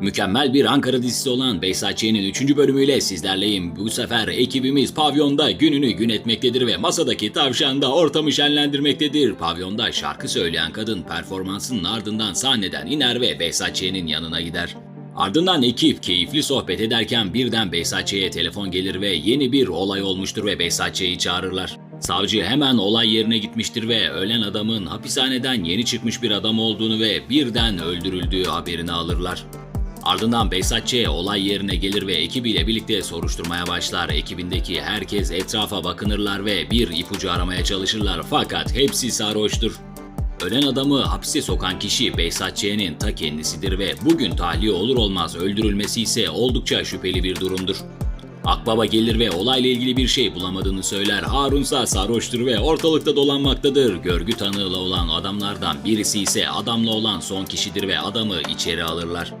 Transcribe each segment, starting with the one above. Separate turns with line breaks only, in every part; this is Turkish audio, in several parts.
Mükemmel bir Ankara dizisi olan Behzatçı'nın 3. bölümüyle sizlerleyim. Bu sefer ekibimiz pavyonda gününü gün etmektedir ve masadaki tavşan da ortamı şenlendirmektedir. Pavyonda şarkı söyleyen kadın performansının ardından sahneden iner ve Behzatçı'nın yanına gider. Ardından ekip keyifli sohbet ederken birden Behzatçı'ya telefon gelir ve yeni bir olay olmuştur ve Behzatçı'yı çağırırlar. Savcı hemen olay yerine gitmiştir ve ölen adamın hapishaneden yeni çıkmış bir adam olduğunu ve birden öldürüldüğü haberini alırlar. Ardından Behzatçı olay yerine gelir ve ekibiyle birlikte soruşturmaya başlar. Ekibindeki herkes etrafa bakınırlar ve bir ipucu aramaya çalışırlar fakat hepsi sarhoştur. Ölen adamı hapse sokan kişi Behzatçı'nın ta kendisidir ve bugün tahliye olur olmaz öldürülmesi ise oldukça şüpheli bir durumdur. Akbaba gelir ve olayla ilgili bir şey bulamadığını söyler. Harunsa sarhoştur ve ortalıkta dolanmaktadır. Görgü tanığıyla olan adamlardan birisi ise adamla olan son kişidir ve adamı içeri alırlar.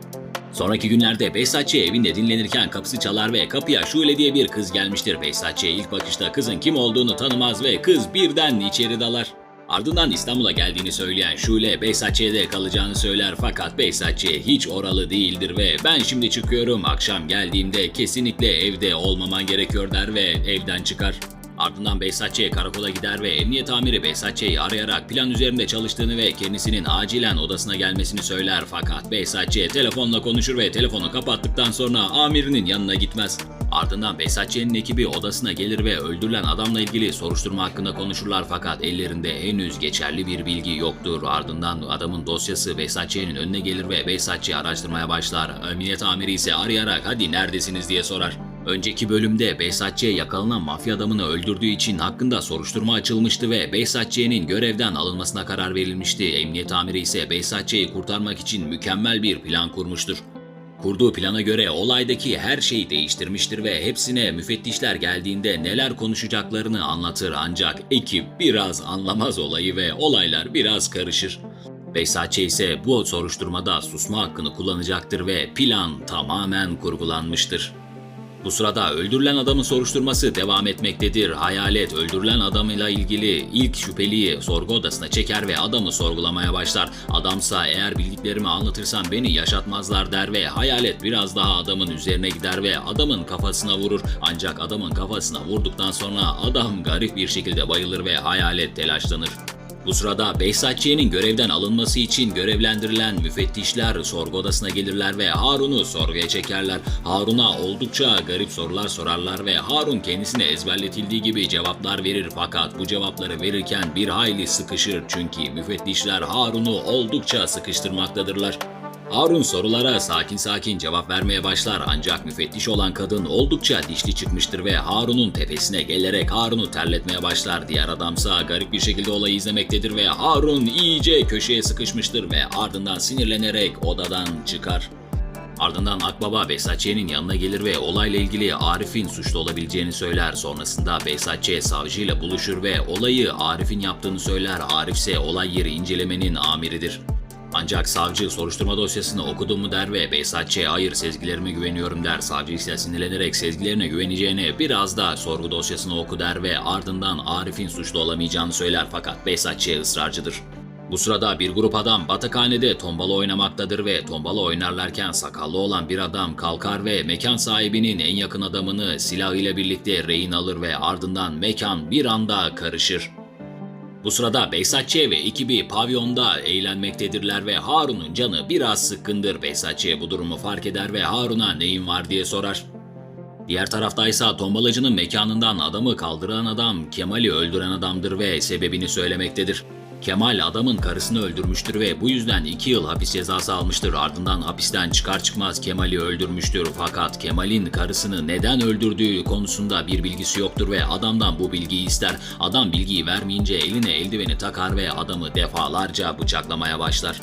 Sonraki günlerde Behzatçı evinde dinlenirken kapısı çalar ve kapıya Şule diye bir kız gelmiştir. Behzatçı ilk bakışta kızın kim olduğunu tanımaz ve kız birden içeri dalar. Ardından İstanbul'a geldiğini söyleyen Şule Behzatçı'da kalacağını söyler fakat Behzatçı hiç oralı değildir ve ben şimdi çıkıyorum akşam geldiğimde kesinlikle evde olmaman gerekiyor der ve evden çıkar. Ardından Behzatçı karakola gider ve emniyet amiri Behzatçı'yı arayarak plan üzerinde çalıştığını ve kendisinin acilen odasına gelmesini söyler fakat Behzatçı telefonla konuşur ve telefonu kapattıktan sonra amirinin yanına gitmez. Ardından Behzatçı'nın ekibi odasına gelir ve öldürülen adamla ilgili soruşturma hakkında konuşurlar fakat ellerinde henüz geçerli bir bilgi yoktur. Ardından adamın dosyası Behzatçı'nın önüne gelir ve Behzatçı'yı araştırmaya başlar. Emniyet amiri ise arayarak hadi neredesiniz diye sorar. Önceki bölümde Behzatçı'ya yakalanan mafya adamını öldürdüğü için hakkında soruşturma açılmıştı ve Behzatçı'nın görevden alınmasına karar verilmişti. Emniyet amiri ise Behzatçı'yı kurtarmak için mükemmel bir plan kurmuştur. Kurduğu plana göre olaydaki her şeyi değiştirmiştir ve hepsine müfettişler geldiğinde neler konuşacaklarını anlatır ancak ekip biraz anlamaz olayı ve olaylar biraz karışır. Behzatçı ise bu soruşturmada susma hakkını kullanacaktır ve plan tamamen kurgulanmıştır. Bu sırada öldürülen adamın soruşturması devam etmektedir. Hayalet öldürülen adamıyla ilgili ilk şüpheliyi sorgu odasına çeker ve adamı sorgulamaya başlar. Adamsa eğer bildiklerimi anlatırsam beni yaşatmazlar der ve hayalet biraz daha adamın üzerine gider ve adamın kafasına vurur. Ancak adamın kafasına vurduktan sonra adam garip bir şekilde bayılır ve hayalet telaşlanır. Bu sırada Behzatçı'nın görevden alınması için görevlendirilen müfettişler sorgu odasına gelirler ve Harun'u sorguya çekerler. Harun'a oldukça garip sorular sorarlar ve Harun kendisine ezberletildiği gibi cevaplar verir fakat bu cevapları verirken bir hayli sıkışır çünkü müfettişler Harun'u oldukça sıkıştırmaktadırlar. Harun sorulara sakin sakin cevap vermeye başlar ancak müfettiş olan kadın oldukça dişli çıkmıştır ve Harun'un tepesine gelerek Harun'u terletmeye başlar. Diğer adamsa garip bir şekilde olayı izlemektedir ve Harun iyice köşeye sıkışmıştır ve ardından sinirlenerek odadan çıkar. Ardından Akbaba Behzatçı'nın yanına gelir ve olayla ilgili Arif'in suçlu olabileceğini söyler. Sonrasında Behzatçı savcıyla buluşur ve olayı Arif'in yaptığını söyler. Arif ise olay yeri incelemenin amiridir. Ancak savcı soruşturma dosyasını okudum mu der ve Behzatçı'ya hayır sezgilerime güveniyorum der. Savcı ise sinirlenerek sezgilerine güveneceğine biraz da sorgu dosyasını oku der ve ardından Arif'in suçlu olamayacağını söyler fakat Behzatçı ısrarcıdır. Bu sırada bir grup adam batakhanede tombala oynamaktadır ve tombala oynarlarken sakallı olan bir adam kalkar ve mekan sahibinin en yakın adamını silahıyla birlikte rehin alır ve ardından mekan bir anda karışır. Bu sırada Behzatçı ve ekibi pavyonda eğlenmektedirler ve Harun'un canı biraz sıkkındır. Behzatçı bu durumu fark eder ve Harun'a neyin var diye sorar. Diğer taraftaysa tombalacının mekanından adamı kaldıran adam Kemal'i öldüren adamdır ve sebebini söylemektedir. Kemal adamın karısını öldürmüştür ve bu yüzden 2 yıl hapis cezası almıştır. Ardından hapisten çıkar çıkmaz Kemal'i öldürmüştür. Fakat Kemal'in karısını neden öldürdüğü konusunda bir bilgisi yoktur ve adamdan bu bilgiyi ister. Adam bilgiyi vermeyince eline eldiveni takar ve adamı defalarca bıçaklamaya başlar.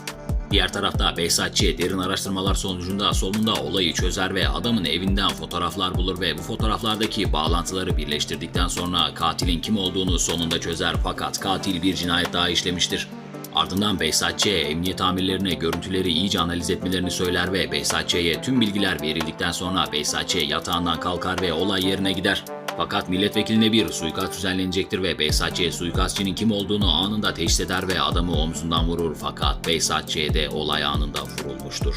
Diğer tarafta Behzatçı derin araştırmalar sonucunda sonunda olayı çözer ve adamın evinden fotoğraflar bulur ve bu fotoğraflardaki bağlantıları birleştirdikten sonra katilin kim olduğunu sonunda çözer fakat katil bir cinayet daha işlemiştir. Ardından Behzatçı'ya emniyet amirlerine görüntüleri iyice analiz etmelerini söyler ve Behzatçı'ya tüm bilgiler verildikten sonra Behzatçı yatağından kalkar ve olay yerine gider. Fakat milletvekiline bir suikast düzenlenecektir ve Behzatçı suikastçının kim olduğunu anında teşhis eder ve adamı omzundan vurur fakat Behzatçı de olay anında vurulmuştur.